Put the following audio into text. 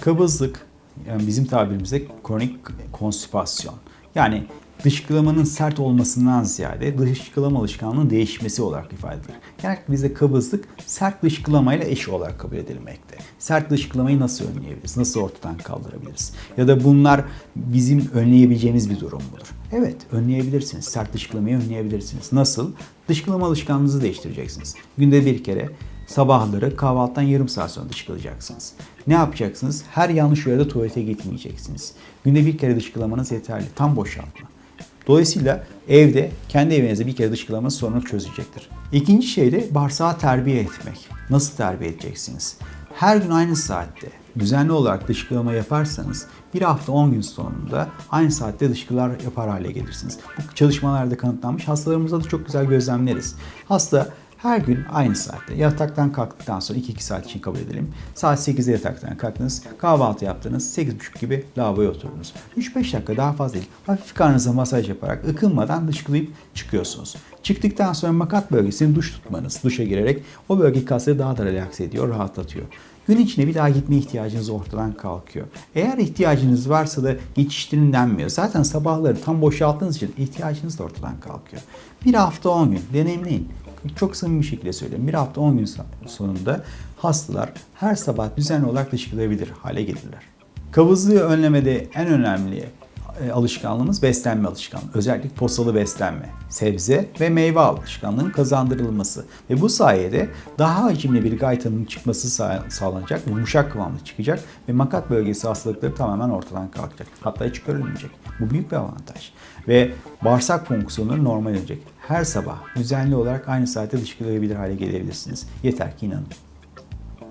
Kabızlık, yani bizim tabirimizde kronik konstipasyon. Yani dışkılamanın sert olmasından ziyade dışkılama alışkanlığının değişmesi olarak ifade edilir. Genellikle bizde kabızlık sert dışkılamayla eş olarak kabul edilmekte. Sert dışkılamayı nasıl önleyebiliriz? Nasıl ortadan kaldırabiliriz? Ya da bunlar bizim önleyebileceğimiz bir durum mudur? Evet, önleyebilirsiniz. Sert dışkılamayı önleyebilirsiniz. Nasıl? Dışkılama alışkanlığınızı değiştireceksiniz. Günde bir kere Sabahları kahvaltıdan yarım saat sonra dışkılayacaksınız. Ne yapacaksınız? Her yanlış yerde tuvalete gitmeyeceksiniz. Günde bir kere dışkılamanız yeterli. Tam boşaltma. Dolayısıyla evde, kendi evinizde bir kere dışkılamanız sorunu çözecektir. İkinci şey de bağırsağı terbiye etmek. Nasıl terbiye edeceksiniz? Her gün aynı saatte düzenli olarak dışkılama yaparsanız bir hafta 10 gün sonunda aynı saatte dışkılar yapar hale gelirsiniz. Bu çalışmalarda kanıtlanmış. Hastalarımızda da çok güzel gözlemleriz. Hasta her gün aynı saatte yataktan kalktıktan sonra 2-2 saat için kabul edelim. Saat 8'de yataktan kalktınız, kahvaltı yaptınız, 8.30 gibi lavaboya oturdunuz. 3-5 dakika daha fazla değil. Hafif karnınıza masaj yaparak ıkınmadan dışkılayıp çıkıyorsunuz. Çıktıktan sonra makat bölgesini duş tutmanız, duşa girerek o bölge kasları daha da relax ediyor, rahatlatıyor. Gün içinde bir daha gitme ihtiyacınız ortadan kalkıyor. Eğer ihtiyacınız varsa da geçiştirin denmiyor. Zaten sabahları tam boşalttığınız için ihtiyacınız da ortadan kalkıyor. Bir hafta 10 gün deneyimleyin. Çok samimi bir şekilde söylüyorum. Bir hafta 10 gün sonunda hastalar her sabah düzenli olarak dışkılayabilir hale gelirler. Kabızlığı önlemede en önemli alışkanlığımız beslenme alışkanlığı. Özellikle posalı beslenme, sebze ve meyve alışkanlığının kazandırılması. Ve bu sayede daha hacimli bir gaytanın çıkması sağ- sağlanacak, yumuşak kıvamda çıkacak ve makat bölgesi hastalıkları tamamen ortadan kalkacak. Hatta hiç görülmeyecek. Bu büyük bir avantaj. Ve bağırsak fonksiyonları normal olacak. Her sabah düzenli olarak aynı saatte dışkılayabilir hale gelebilirsiniz. Yeter ki inanın.